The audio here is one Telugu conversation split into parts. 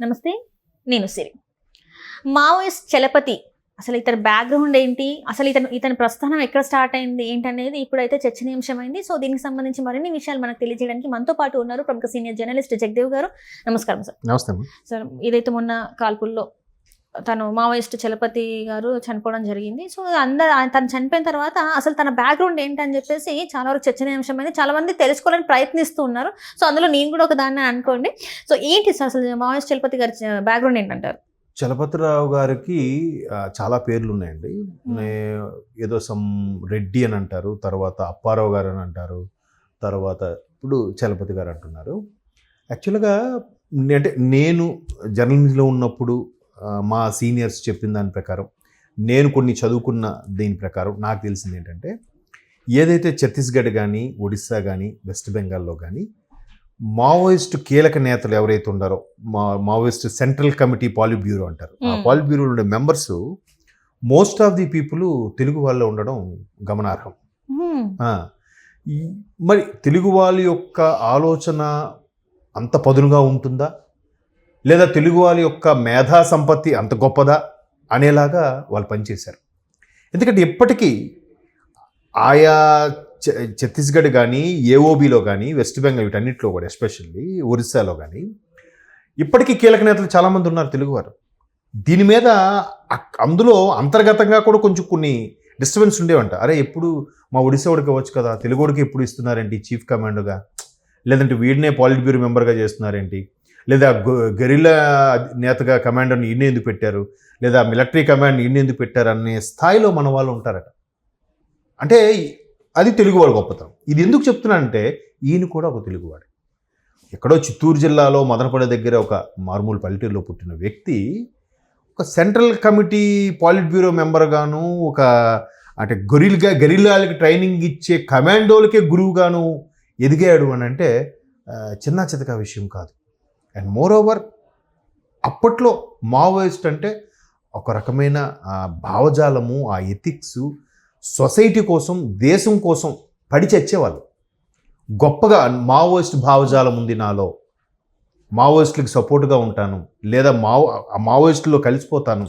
నమస్తే నేను సిరి. మావోయిస్ట్ చలపతి అసలు ఇతని బ్యాక్గ్రౌండ్ ఏంటి? అసలు ఇతను ఇతని ప్రస్థానం ఎక్కడ స్టార్ట్ అయింది? ఏంటనేది ఇప్పుడైతే చర్చనీయాంశమైంది. సో దీనికి సంబంధించి మరిన్ని విషయాలు మనకు తెలియజేయడానికి మనతో పాటు ఉన్నారు ప్రముఖ సీనియర్ జర్నలిస్ట్ జగదేవ్ గారు. నమస్కారం సార్ నమస్తే. సార్ ఇదైతే మొన్న కాల్పుల్లో తను మావోయిస్ట్ చలపతి గారు చనిపోవడం జరిగింది. సో అందరు తను చనిపోయిన తర్వాత అసలు తన బ్యాక్గ్రౌండ్ ఏంటని చెప్పేసి చాలా వరకు చర్చనీయాంశమైంది. చాలా మంది తెలుసుకోవాలని ప్రయత్నిస్తూ ఉన్నారు. సో అందులో నేను కూడా ఒక దాన్ని అనుకోండి. సో ఏంటి అసలు మావోయిస్ట్ చలపతి గారి బ్యాక్గ్రౌండ్ ఏంటంటారు? చలపతిరావు గారికి చాలా పేర్లు ఉన్నాయండి. ఏదో సమ్ రెడ్డి అని అంటారు తర్వాత అప్పారావు గారు అని అంటారు తర్వాత ఇప్పుడు చలపతి గారు అంటున్నారు. యాక్చువల్గా అంటే నేను జర్నలిజంలో ఉన్నప్పుడు మా సీనియర్స్ చెప్పిన దాని ప్రకారం నేను కొన్ని చదువుకున్న దీని ప్రకారం నాకు తెలిసింది ఏంటంటే ఏదైతే ఛత్తీస్గఢ్ కానీ ఒడిస్సా కానీ వెస్ట్ బెంగాల్లో కానీ మావోయిస్ట్ కీలక నేతలు ఎవరైతే ఉన్నారో మా Maoist central committee politburo అంటారు. ఆ. పాలిట్ బ్యూరోలో ఉండే members most of the people Telugu వాళ్ళు ఉండడం గమనార్హం. మరి తెలుగు వాళ్ళ యొక్క ఆలోచన అంత పదునుగా ఉంటుందా? లేదా తెలుగు వాళ్ళ యొక్క మేధా సంపత్తి అంత గొప్పదా అనేలాగా వాళ్ళు పనిచేశారు. ఎందుకంటే ఇప్పటికీ ఆయా ఛత్తీస్గఢ్ కానీ ఏఓబిలో కానీ వెస్ట్ బెంగాల్ వీటన్నిటిలో కూడా ఎస్పెషల్లీ ఒరిస్సాలో కానీ ఇప్పటికీ కీలక నేతలు చాలామంది ఉన్నారు తెలుగువారు దీని మీద అందులో అంతర్గతంగా కూడా కొంచెం కొన్ని డిస్టర్బెన్స్ ఉండేవంట. అరే ఎప్పుడు మా ఒడిశా వాడికి ఇవ్వచ్చు కదా తెలుగుడికి ఎప్పుడు ఇస్తున్నారేంటి చీఫ్ కమాండ్గా? లేదంటే వీడినే పాలిట్ బ్యూరో మెంబర్గా చేస్తున్నారేంటి? లేదా గొ- నేతగా కమాండర్ని ఈయన ఎందుకు పెట్టారు? లేదా మిలిటరీ కమాండ్ ఈయన ఎందుకు పెట్టారు? అనే స్థాయిలో మన వాళ్ళు ఉంటారట. అంటే అది తెలుగువాడు గొప్పతనం. ఇది ఎందుకు చెప్తున్నానంటే ఈయన కూడా ఒక తెలుగువాడు. ఎక్కడో చిత్తూరు జిల్లాలో మదనపల్లి దగ్గర ఒక మారుమూల పల్లెటూరులో పుట్టిన వ్యక్తి ఒక సెంట్రల్ కమిటీ పాలిట్ బ్యూరో మెంబర్గాను ఒక అంటే గొరిల్గా గరిల్లాలకి ట్రైనింగ్ ఇచ్చే కమాండోలకే గురువుగాను ఎదిగాడు అని అంటే చిన్న చితక విషయం కాదు. అండ్ మోర్ ఓవర్ అప్పట్లో మావోయిస్ట్ అంటే ఒక రకమైన భావజాలము ఆ ఎథిక్స్ సొసైటీ కోసం దేశం కోసం పడి చచ్చేవాళ్ళు. గొప్పగా మావోయిస్ట్ భావజాలం ఉంది నాలో. మావోయిస్టులకు సపోర్ట్గా ఉంటాను. లేదా మావో ఆ మావోయిస్టులో కలిసిపోతాను.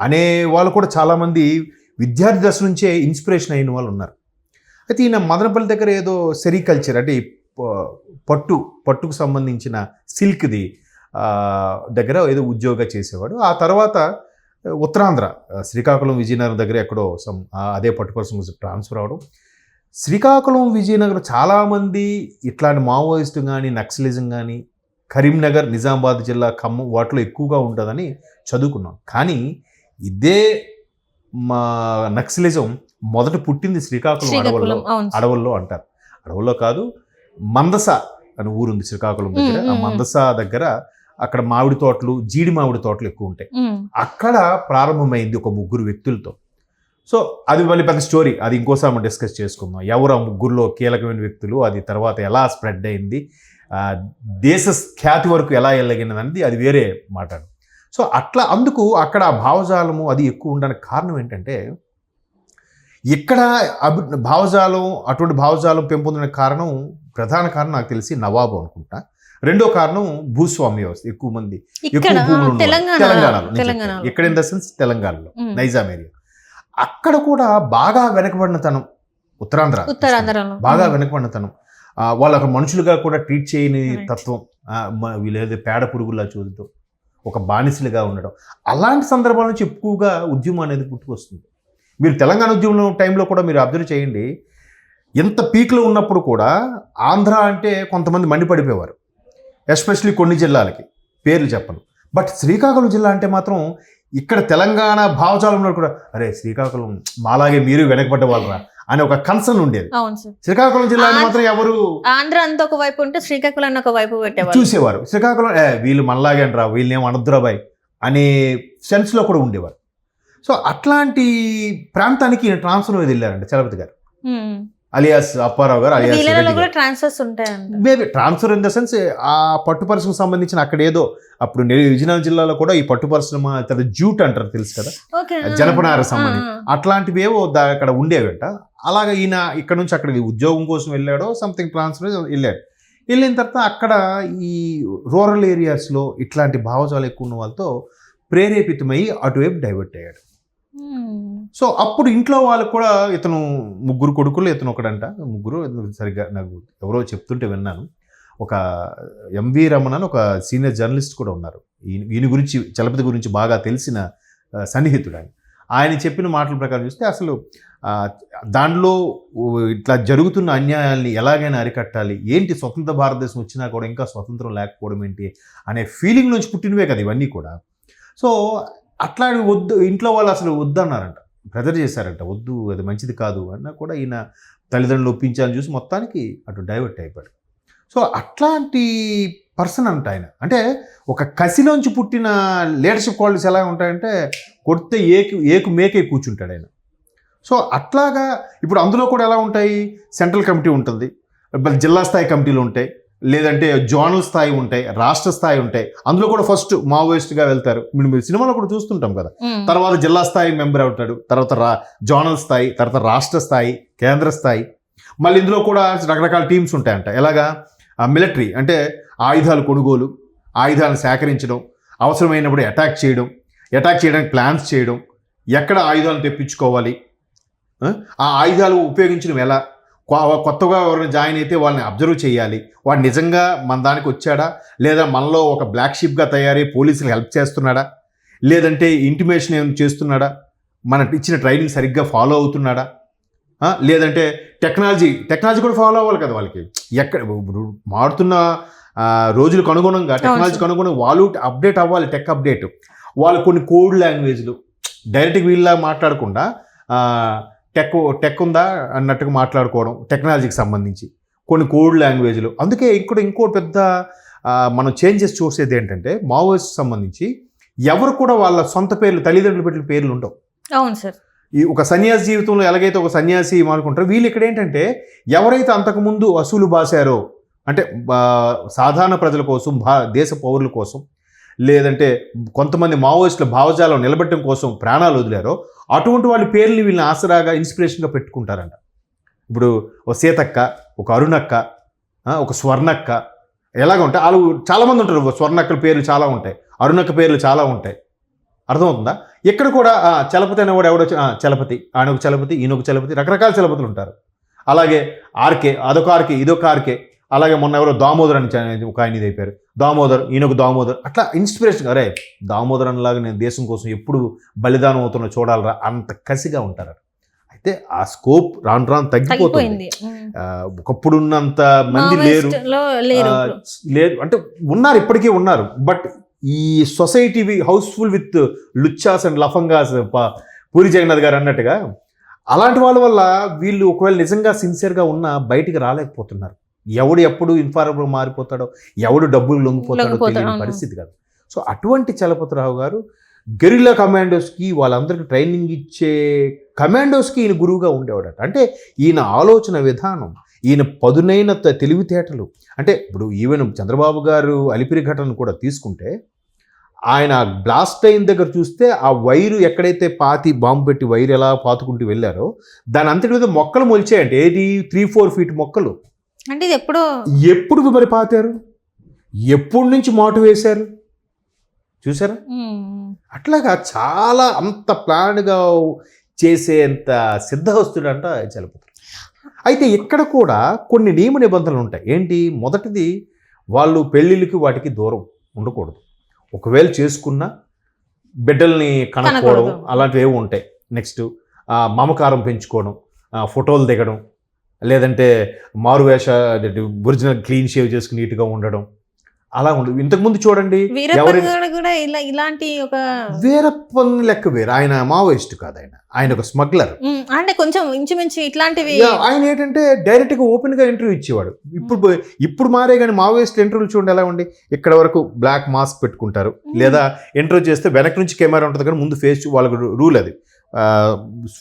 అనే వాళ్ళు కూడా చాలామంది విద్యార్థి దశ నుంచే ఇన్స్పిరేషన్ అయిన వాళ్ళు ఉన్నారు. అయితే ఈయన మదనపల్లి దగ్గర ఏదో సెరికల్చర్ అంటే పట్టు పట్టుకు సంబంధించిన సిల్క్ది దగ్గర ఏదో ఉద్యోగం చేసేవాడు. ఆ తర్వాత ఉత్తరాంధ్ర శ్రీకాకుళం విజయనగరం దగ్గర ఎక్కడో సమ్ అదే పట్టు పర్సన్ ట్రాన్స్ఫర్ అవడం. శ్రీకాకుళం విజయనగరం చాలామంది ఇట్లాంటి మావోయిస్ట్ కానీ నక్సలిజం కానీ కరీంనగర్ నిజామాబాద్ జిల్లా ఖమ్మం వాటిలో ఎక్కువగా ఉంటుందని చదువుకున్నాం. కానీ ఇదే మా నక్సలిజం మొదట పుట్టింది శ్రీకాకుళం అడవుల్లో. అడవుల్లో అంటారు. అడవుల్లో కాదు మందస అని ఊరుంది శ్రీకాకుళం దగ్గర. ఆ మందస దగ్గర అక్కడ మామిడి తోటలు జీడి మామిడి తోటలు ఎక్కువ ఉంటాయి. అక్కడ ప్రారంభమైంది ఒక ముగ్గురు వ్యక్తులతో. సో అది మళ్ళీ పెద్ద స్టోరీ. అది ఇంకోసారి మనం డిస్కస్ చేసుకుందాం. ఎవరు ఆ ముగ్గురులో కీలకమైన వ్యక్తులు అది తర్వాత ఎలా స్ప్రెడ్ అయింది దేశ ఖ్యాతి వరకు ఎలా వెళ్ళగినది అనేది అది వేరే మాట సో అట్లా అందుకు అక్కడ భావజాలము అది ఎక్కువ ఉండడానికి కారణం ఏంటంటే ఇక్కడ అభి భావజాలం అటువంటి భావజాలం పెంపొందడానికి కారణం ప్రధాన కారణం నాకు తెలిసి నవాబు అనుకుంటా. రెండో కారణం భూస్వామ్య వ్యవస్థ. ఎక్కువ మంది ఇక్కడ ఎక్కువ భూములు తెలంగాణలో. ఎక్కడ ఇన్ ద సెన్స్ తెలంగాణలో. నైజాం ఏరియా అక్కడ కూడా బాగా వెనకబడిన తనం ఉత్తరాంధ్ర ఉత్తరాంధ్రలో. బాగా హ్మ్. వెనకబడిన తనం ఆ, వాళ్ళ మనుషులుగా కూడా ట్రీట్ చేయని. తత్వం వీళ్ళేదో పేడ పురుగులా చూడటం ఒక బానిసలుగా ఉండడం. అలాంటి సందర్భాల నుంచి ఎక్కువగా ఉద్యమం అనేది పుట్టుకొస్తుంది. మీరు తెలంగాణ ఉద్యమం టైంలో కూడా మీరు అబ్జర్వ్ చేయండి ఎంత పీక్లో ఉన్నప్పుడు కూడా ఆంధ్ర అంటే కొంతమంది మండిపడిపోయేవారు. ఎస్పెషల్లీ కొన్ని జిల్లాలకి పేర్లు చెప్పను. బట్ శ్రీకాకుళం జిల్లా అంటే మాత్రం ఇక్కడ తెలంగాణ భావజాలంలో కూడా అరే శ్రీకాకుళం మాలాగే మీరు వెనకబడ్డ వాళ్ళరా? అనే ఒక కన్సర్న్ ఉండేది. శ్రీకాకుళం ఆంధ్ర- మాత్రం ఎవరు ఆంధ్ర అంతా ఒక వైపు ఉంటే శ్రీకాకుళాన్ని ఒక వైపు పెట్టేవాళ్ళు. చూసేవారు. శ్రీకాకుళం ఏ వీళ్ళు మనలాగే అంటారా వీళ్ళని ఏం అనద్దురాబాయ్ అనే సెన్స్లో కూడా ఉండేవారు. సో అట్లాంటి ప్రాంతానికి ట్రాన్స్ఫర్ వెళ్ళారండి చలపతి గారు. అలియాస్ అప్పారావు గారు అలియాస్. ట్రాన్స్ఫర్స్ ఉంటాయంట. Maybe transfer in the sense ఆ పట్టు పరిశ్రమకు సంబంధించిన అక్కడ ఏదో అప్పుడు విజయనగరం జిల్లాలో కూడా ఈ పట్టు పరిశ్రమ తర్వాత జూట్ అంటారు తెలుసు కదా? జనపనార సంబంధించి. అట్లాంటివి ఏవో అక్కడ ఉండేవంట. అలాగే ఈయన ఇక్కడ నుంచి అక్కడికి ఉద్యోగం కోసం వెళ్ళాడో సంథింగ్ ట్రాన్స్ఫర్ వెళ్ళాడు. వెళ్ళిన తర్వాత అక్కడ ఈ రూరల్ ఏరియాస్లో ఇట్లాంటి భావజాలు ఎక్కువ ఉన్న వాళ్ళతో ప్రేరేపితమై అటువైపు డైవర్ట్ అయ్యాడు. సో అప్పుడు ఇంట్లో వాళ్ళకు కూడా ఇతను ముగ్గురు కొడుకులు ఇతను ఒకడంట. ముగ్గురు సరిగ్గా నాకు ఎవరో చెప్తుంటే విన్నాను. ఒక ఎంవి రమణ అని ఒక సీనియర్ జర్నలిస్ట్ కూడా ఉన్నారు. ఈయన ఈయన గురించి చలపతి గురించి బాగా తెలిసిన సన్నిహితుడు ఆయన. ఆయన చెప్పిన మాటల ప్రకారం చూస్తే అసలు దాంట్లో ఇట్లా జరుగుతున్న అన్యాయాల్ని ఎలాగైనా అరికట్టాలి. ఏంటి స్వతంత్ర భారతదేశం వచ్చినా కూడా ఇంకా స్వతంత్రం లేకపోవడం ఏంటి అనే ఫీలింగ్ నుంచి పుట్టినవే కదా ఇవన్నీ కూడా. సో అట్లా వద్దు ఇంట్లో వాళ్ళు అసలు వద్దన్నారంట. ప్రెజర్ చేశారంట వద్దు అది మంచిది కాదు అన్నా కూడా ఈయన తల్లిదండ్రులు ఒప్పించాలని చూసి మొత్తానికి అటు డైవర్ట్ అయిపోయాడు. సో అట్లాంటి పర్సన్ అంట ఆయన. అంటే ఒక కసిలోంచి పుట్టిన లీడర్షిప్ క్వాలిటీస్ ఎలా ఉంటాయంటే కొడితే ఏకు ఏకు మేకే కూర్చుంటాడు ఆయన. సో అట్లాగా ఇప్పుడు అందులో కూడా ఎలా ఉంటాయి? సెంట్రల్ కమిటీ ఉంటుంది. జిల్లా స్థాయి కమిటీలు ఉంటాయి. లేదంటే జోనల్ స్థాయి ఉంటాయి రాష్ట్ర స్థాయి ఉంటాయి. అందులో కూడా ఫస్ట్ మావోయిస్ట్గా వెళ్తారు. మీరు మీరు సినిమాలో కూడా చూస్తుంటాం కదా. తర్వాత జిల్లా స్థాయి మెంబర్ అవుతాడు. తర్వాత రా జోనల్ స్థాయి తర్వాత రాష్ట్ర స్థాయి కేంద్ర స్థాయి. మళ్ళీ ఇందులో కూడా రకరకాల టీమ్స్ ఉంటాయంట. ఎలాగా? మిలిటరీ అంటే ఆయుధాలు కొనుగోలు ఆయుధాలను సేకరించడం అవసరమైనప్పుడు అటాక్ చేయడం అటాక్ చేయడానికి ప్లాన్స్ చేయడం ఎక్కడ ఆయుధాలు తెప్పించుకోవాలి ఆ? ఆయుధాలు ఉపయోగించడం ఎలా? కొత్తగా ఎవరైనా జాయిన్ అయితే వాళ్ళని అబ్జర్వ్ చేయాలి. వాడు నిజంగా మన దానికి వచ్చాడా? లేదా మనలో ఒక బ్లాక్ షిప్గా తయారై పోలీసులు హెల్ప్ చేస్తున్నాడా? లేదంటే ఇంటిమేషన్ ఏమైనా చేస్తున్నాడా? మన ఇచ్చిన ట్రైనింగ్ సరిగ్గా ఫాలో అవుతున్నాడా? లేదంటే టెక్నాలజీ టెక్నాలజీ కూడా ఫాలో అవ్వాలి కదా వాళ్ళకి. ఎక్కడ మారుతున్న రోజులకు అనుగుణంగా టెక్నాలజీకి అనుగుణంగా వాళ్ళు అప్డేట్ అవ్వాలి టెక్ అప్డేట్. వాళ్ళు కొన్ని కోడ్ లాంగ్వేజ్లు డైరెక్ట్గా వీళ్ళ మాట్లాడకుండా టెక్ టెక్ ఉందా అన్నట్టుగా మాట్లాడుకోవడం టెక్నాలజీకి సంబంధించి. కొన్ని కోడ్ లాంగ్వేజ్లు. అందుకే ఇక్కడ ఇంకో పెద్ద మనం చేంజెస్ చూసేది ఏంటంటే మావోయిస్ట్ సంబంధించి ఎవరు కూడా వాళ్ళ సొంత పేర్లు తల్లిదండ్రులు పెట్టిన పేర్లు ఉండవు. అవును సార్. ఈ ఒక సన్యాసి జీవితంలో ఎలాగైతే ఒక సన్యాసి అనుకుంటారో వీళ్ళు ఇక్కడ ఏంటంటే ఎవరైతే అంతకుముందు అసూలు బాసారో అంటే సాధారణ ప్రజల కోసం భా దేశ పౌరుల కోసం లేదంటే కొంతమంది మావోయిస్టుల భావజాలం నిలబెట్టడం కోసం ప్రాణాలు వదిలారో అటువంటి వాళ్ళ పేర్లు వీళ్ళని ఆసరాగా ఇన్స్పిరేషన్గా పెట్టుకుంటారంట. ఇప్పుడు ఒక సీతక్క ఒక అరుణక్క ఒక స్వర్ణక్క ఎలాగ ఉంటాయి. వాళ్ళు చాలామంది ఉంటారు. స్వర్ణక్కల పేర్లు చాలా ఉంటాయి. అరుణక్క పేర్లు చాలా ఉంటాయి. అర్థమవుతుందా? ఇక్కడ కూడా చలపతి అనేవాడు ఎవడో చలపతి. ఆయన ఒక చలపతి ఈయన ఒక చలపతి రకరకాల చలపతులు ఉంటారు. అలాగే ఆర్కే అదొక ఆర్కే ఇదొక ఆర్కే. అలాగే మొన్న ఎవరో దామోదర్ అని ఒక ఆయన ఇది అయిపోయారు. దామోదర్ ఈయన ఒక దామోదర్. అట్లా ఇన్స్పిరేషన్ అరే దామోదర్ అనిలాగా నేను దేశం కోసం ఎప్పుడు బలిదానం అవుతున్నా చూడాలరా? అంత కసిగా ఉంటారు అయితే ఆ స్కోప్ రాను రాను తగ్గిపోతుంది. తగ్గిపోయింది. మ్మ్. ఆ, ఒకప్పుడు ఉన్నంత మంది లేరు. లేరు అంటే ఉన్నారు ఇప్పటికీ ఉన్నారు. బట్ ఈ సొసైటీ హౌస్ఫుల్ విత్ లుచ్చాస్ అండ్ లఫంగాస్ పూరి జగన్నాథ్ గారు అన్నట్టుగా అలాంటి వాళ్ళ వల్ల వీళ్ళు ఒకవేళ నిజంగా సిన్సియర్గా ఉన్నా బయటికి రాలేకపోతున్నారు. ఎవడు ఎప్పుడు ఇన్ఫార్మర్ మారిపోతాడో ఎవడు డబ్బులు లొంగిపోతాడో తెలియని. పరిస్థితి కాదు. సో అటువంటి చలపతిరావు గారు గెరిల్లా కమాండోస్కి వాళ్ళందరికీ ట్రైనింగ్ ఇచ్చే కమాండోస్కి ఈయన గురువుగా ఉండేవాడట. అంటే ఈయన ఆలోచన విధానం ఈయన పదునైన తెలివితేటలు అంటే ఇప్పుడు ఈవెన్ చంద్రబాబు గారు అలిపిరి ఘటన కూడా తీసుకుంటే ఆయన బ్లాస్ట్ అయిన దగ్గర చూస్తే ఆ వైరు ఎక్కడైతే పాతి బాంబు పెట్టి వైరు ఎలా పాతుకుంటూ వెళ్ళారో దాని అంతటి మీద మొక్కలు మొలిచాయంటే. ఏది? త్రీ ఫోర్ ఫీట్ మొక్కలు. అంటే ఇది ఎప్పుడో ఎప్పుడు మరి పాతారు ఎప్పుడు నుంచి మాటు వేశారు? చూసారా. అట్లాగా చాలా అంత ప్లాన్గా చేసేంత సిద్ధహస్తుడంట చలపతి అయితే ఇక్కడ కూడా కొన్ని నియమ నిబంధనలు ఉంటాయి. ఏంటి? మొదటిది వాళ్ళు పెళ్ళిళ్ళకి వాటికి దూరం ఉండకూడదు. ఒకవేళ చేసుకున్న బిడ్డల్ని కనకపోవడం కనకూడదు. అలాంటివి ఏవి ఉంటాయి. నెక్స్ట్ మమకారం పెంచుకోవడం ఫోటోలు దిగడం లేదంటే మారువేష ఒరిజినల్ క్లీన్ షేవ్ చేసుకుని నీట్గా ఉండడం. అలా ఉండదు ఇంతకుముందు చూడండి ఇలాంటి ఒక వీరప్పన్ లెక్క వేరు. ఆయన మావోయిస్ట్ కాదు ఆయన. ఆయన ఒక స్మగ్లర్. అంటే కొంచెం ఇంచుమించు ఇట్లాంటివి ఆయన ఏంటంటే డైరెక్ట్గా ఓపెన్గా ఇంటర్వ్యూ ఇచ్చేవాడు. ఇప్పుడు ఇప్పుడు మారే కానీ మావోయిస్ట్ ఇంటర్వ్యూలు చూడండి ఎలా ఉండి ఇక్కడ వరకు బ్లాక్ మాస్క్ పెట్టుకుంటారు. లేదా ఇంటర్వ్యూ చేస్తే వెనక నుంచి కెమెరా ఉంటుంది కానీ ముందు ఫేస్ వాళ్ళకి రూల్ అది.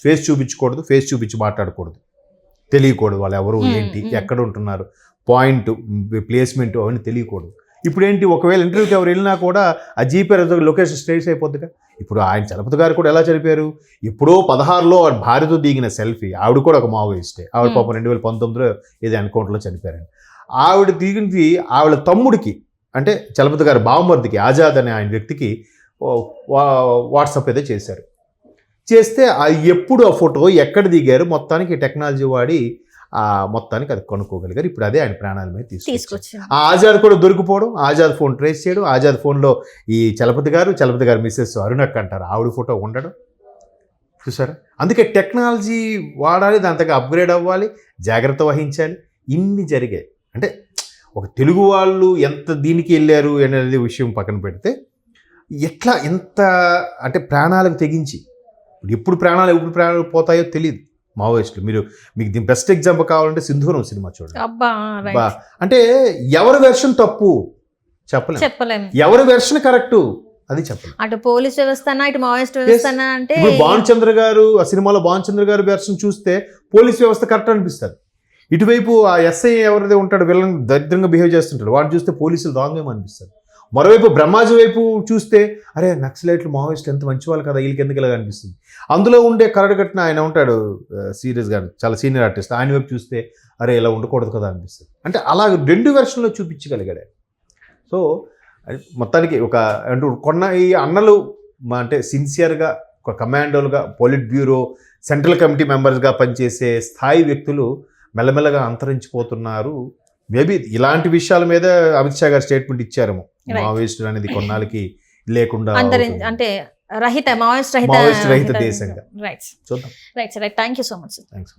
ఫేస్ చూపించకూడదు ఫేస్ చూపించి మాట్లాడకూడదు. తెలియకూడదు వాళ్ళు ఎవరు ఏంటి. ఎక్కడ ఉంటున్నారు పాయింట్ ప్లేస్మెంట్ అవన్నీ తెలియకూడదు. ఇప్పుడు ఏంటి ఒకవేళ ఇంటర్వ్యూకి ఎవరు వెళ్ళినా కూడా ఆ జీపీఆర్ లొకేషన్ స్ట్రేస్ అయిపోద్దిగా. ఇప్పుడు ఆయన చలపతి గారు కూడా ఎలా చనిపోయారు? ఎప్పుడో పదహారులో భార్యతో దిగిన సెల్ఫీ ఆవిడ కూడా ఒక మావోయిస్టే. ఆవిడ. పాపం రెండు వేల పంతొమ్మిదిలో ఏదో ఎన్కౌంటర్లో చనిపోయారండి ఆవిడ దిగింది ఆవిడ తమ్ముడికి అంటే చలపతి గారి బావమర్దికి ఆజాద్ అనే ఆయన వ్యక్తికి వాట్సాప్ ఏదో చేశారు. చేస్తే ఆ ఎప్పుడు ఆ ఫోటో ఎక్కడ దిగారు మొత్తానికి టెక్నాలజీ వాడి ఆ మొత్తానికి అది కొనుక్కోగలిగారు. ఇప్పుడు అదే ఆయన ప్రాణాల మీద తీసుకొచ్చారు. ఆ ఆజాద్ కూడా దొరికిపోవడం ఆజాద్ ఫోన్ ట్రేస్ చేయడం ఆజాద్ ఫోన్లో ఈ చలపతి గారు చలపతి గారు మిస్సెస్ అరుణక్ అంటారు. ఆవిడ ఫోటో ఉండడం. చూసారా? అందుకే టెక్నాలజీ వాడాలి దాంతగా అప్గ్రేడ్ అవ్వాలి జాగ్రత్త వహించాలి. ఇన్ని జరిగాయి. అంటే ఒక తెలుగు వాళ్ళు ఎంత దీనికి వెళ్ళారు అనేది విషయం పక్కన పెడితే ఎట్లా ఎంత అంటే ప్రాణాలకు తెగించి ఎప్పుడు ప్రాణాలు ఎప్పుడు ప్రాణాలు పోతాయో తెలియదు మావోయిస్టులు. మీరు మీకు దీని బెస్ట్ ఎగ్జాంపుల్ కావాలంటే సింధూరం సినిమా చూడండి. అంటే ఎవరి వెర్షన్ తప్పు? చెప్పలేం. చెప్పలేము ఎవరి వెర్షన్ కరెక్ట్ అది చెప్పలేం. అటు పోలీస్ వ్యవస్థనా ఇటు మావోయిస్ట్ వ్యవస్థనా అంటే భానుచంద్ర గారు ఆ సినిమాలో భానుచంద్ర గారు వెర్షన్ చూస్తే పోలీస్ వ్యవస్థ కరెక్ట్ అనిపిస్తుంది. ఇటువైపు ఆ ఎస్ఐ ఎవరిదే ఉంటాడు వీళ్ళని దరిద్రంగా బిహేవ్ చేస్తుంటాడు. వాడిని చూస్తే పోలీసులు రాంగేమో అనిపిస్తుంది. మరోవైపు బ్రహ్మాజీ వైపు చూస్తే అరే నక్సలైట్లు మావోయిస్ట్ ఎంత మంచి వాళ్ళు కదా వీళ్ళకి ఎందుకు ఇలా అనిపిస్తుంది? అందులో ఉండే కరడు కట్టిన ఆయన ఉంటాడు సీరియస్గా చాలా సీనియర్ ఆర్టిస్ట్. ఆయన వైపు చూస్తే అరే ఇలా ఉండకూడదు కదా అనిపిస్తుంది. అంటే అలా రెండు వెర్షన్లో చూపించగలిగాడు సో మొత్తానికి ఒక అంటూ కొన్న ఈ అన్నలు మా అంటే సిన్సియర్గా ఒక కమాండోలుగా పోలిట్ బ్యూరో సెంట్రల్ కమిటీ మెంబర్స్గా పనిచేసే స్థాయి వ్యక్తులు మెల్లమెల్లగా అంతరించిపోతున్నారు. మేబీ ఇలాంటి విషయాల మీద అమిత్ షా గారు స్టేట్మెంట్ ఇచ్చారేమో. మావోయిస్టులు అనేది కొన్నాళ్ళకి లేకుండా. అంటే రహిత మావోయిస్ట్ రహిత రహిత దేశంగా. రైట్ చూద్దాం. Right right thank you so much thanks